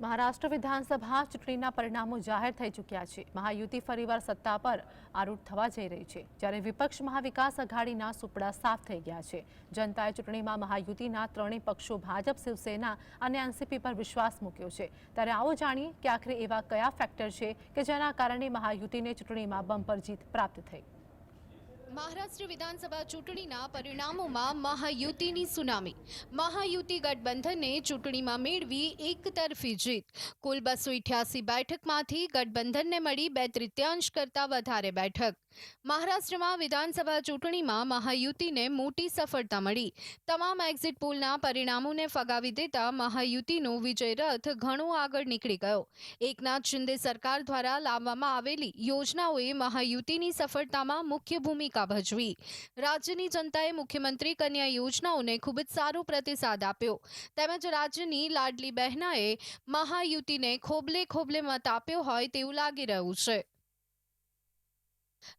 મહારાષ્ટ્ર વિધાનસભા ચૂંટણીના પરિણામો જાહેર થઈ ચૂક્યા છે. મહાયુતિ ફરીવાર સત્તા પર આરૂઢ થવા જઈ રહી છે. જ્યારે વિપક્ષ મહાવિકાસ આઘાડીના સુપડા સાફ થઈ ગયા છે. જનતાએ ચૂંટણીમાં મહાયુતિના ત્રણેય પક્ષો ભાજપ, શિવસેના અને એનસીપી પર વિશ્વાસ મૂક્યો છે. ત્યારે આવો જાણીએ કે આખરે એવા કયા ફેક્ટર છે કે જેના કારણે મહાયુતિને ચૂંટણીમાં બમ્પર જીત પ્રાપ્ત થઈ. મહારાષ્ટ્ર વિધાનસભા ચૂંટણીના પરિણામોમાં મહાયુતિની સુનામી. મહાયુતિ ગઠબંધને ચૂંટણીમાં મેળવી એક તરફી જીત. કુલ બસો ઇઠ્યાસી બેઠકમાંથી ગઠબંધનને મળી બે તૃતીયાંશ કરતાં વધારે બેઠક. મહારાષ્ટ્રમાં વિધાનસભા ચૂંટણીમાં મહાયુતિને મોટી સફળતા મળી. તમામ એક્ઝિટ પોલના પરિણામોને ફગાવી દેતા મહાયુતિનો વિજય રથ ઘણો આગળ નીકળી ગયો. એકનાથ શિંદે સરકાર દ્વારા લાવવામાં આવેલી યોજનાઓએ મહાયુતિની સફળતામાં મુખ્ય ભૂમિકા ભજવી. રાજ્યની જનતાએ મુખ્યમંત્રી કન્યા યોજનાઓને ખૂબ જ સારો પ્રતિસાદ આપ્યો. તેમજ રાજ્યની લાડલી બહેનાએ મહાયુતિને ખોબલે ખોબલે મત આપ્યો હોય તેવું લાગી રહ્યું છે.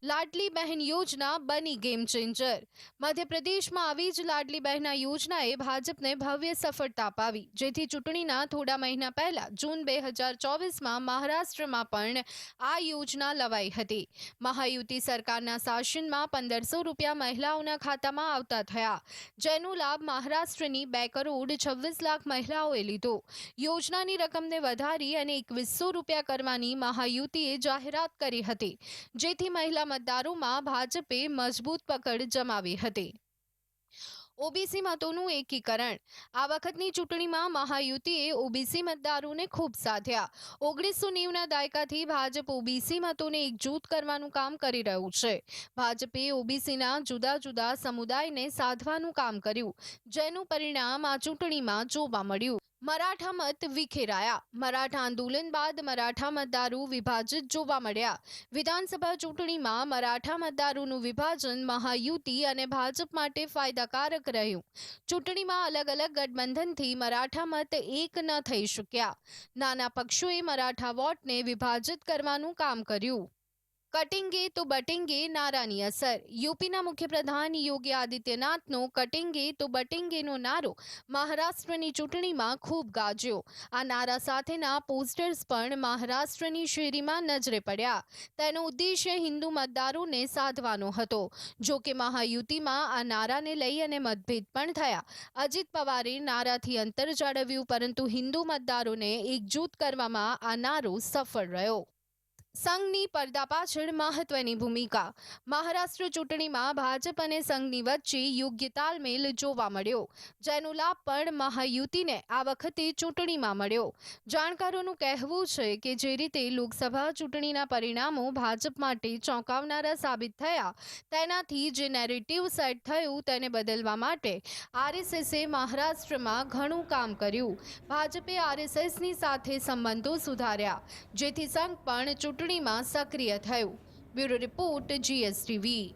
લાડલી બહેન યોજના બની ગેમ ચેન્જર. મધ્યપ્રદેશમાં આવી જ લાડલી બહેના યોજનાએ ભાજપને ભવ્ય સફળતા અપાવી. જેથી ચૂંટણીના થોડા મહિના પહેલા જૂન બે હજાર ચોવીસમાં મહારાષ્ટ્રમાં પણ આ યોજના લવાઈ હતી. મહાયુતિ સરકારના શાસનમાં પંદરસો રૂપિયા મહિલાઓના ખાતામાં આવતા થયા. જેનો લાભ મહારાષ્ટ્રની બે કરોડ છવ્વીસ લાખ મહિલાઓએ લીધો. યોજનાની રકમને વધારી અને એકવીસો રૂપિયા કરવાની મહાયુતિએ જાહેરાત કરી હતી. જેથી મહિલા મતદારોમાં ભાજપે મજબૂત પકડ જમાવી હતી. ઓબીસી મતોનું એકીકરણ. આ વખતની ચૂંટણીમાં મહાયુતિએ ઓબીસી મતદારોને ખૂબ સાધ્યા. ઓગણીસો નેવુંના દાયકાથી ભાજપ ઓબીસી મતોને એકજૂથ કરવાનું કામ કરી રહ્યું છે. ભાજપે ઓબીસીના જુદા જુદા સમુદાયને સાધવાનું કામ કર્યું, જેનું પરિણામ આ ચૂંટણીમાં જોવા મળ્યું. મરાઠા મત વિખેરાયા. મરાઠા આંદોલન બાદ મરાઠા મતદારો વિભાજિત જોવા મળ્યા. વિધાનસભા ચૂંટણીમાં મરાઠા મતદારોનું વિભાજન મહાયુતિ અને ભાજપ માટે ફાયદાકારક રહ્યું. ચૂંટણીમાં અલગ અલગ ગઠબંધનથી મરાઠા મત એક ન થઈ શક્યા. નાના પક્ષોએ મરાઠા વોટને વિભાજિત કરવાનું કામ કર્યું. કટિંગે તો બટિંગે નારાની અસર. યુપીના મુખ્યપ્રધાન યોગી આદિત્યનાથનો કટિંગે તો બટિંગેનો નારો મહારાષ્ટ્રની ચૂંટણીમાં ખૂબ ગાજ્યો. આ નારા સાથેના પોસ્ટર્સ પણ મહારાષ્ટ્રની શેરીમાં નજરે પડ્યા. તેનો ઉદ્દેશ્ય હિન્દુ મતદારોને સાધવાનો હતો. જો કે મહાયુતિમાં આ નારાને લઈ અને મતભેદ પણ થયા. અજીત પવારે નારાથી અંતર જાળવ્યું, પરંતુ હિન્દુ મતદારોને એકજૂથ કરવામાં આ નારો સફળ રહ્યો. સંઘની પડદા પાછળ મહત્વની ભૂમિકા. મહારાષ્ટ્ર ચૂંટણીમાં ભાજપ અને સંઘની વચ્ચે યોગ્ય તાલમેલ જોવા મળ્યો. જેનો લાભ પણ મહાયુતિને આ વખતે ચૂંટણીમાં મળ્યો. જાણકારોનું કહેવું છે કે જે રીતે લોકસભા ચૂંટણીના પરિણામો ભાજપ માટે ચોંકાવનારા સાબિત થયા, તેનાથી જે નેરેટિવ સેટ થયું તેને બદલવા માટે આરએસએસે મહારાષ્ટ્રમાં ઘણું કામ કર્યું. ભાજપે આરએસએસની સાથે સંબંધો સુધાર્યા, જેથી સંઘ પણ ચૂંટણીમાં સક્રિય થયું. Bureau report GSTV.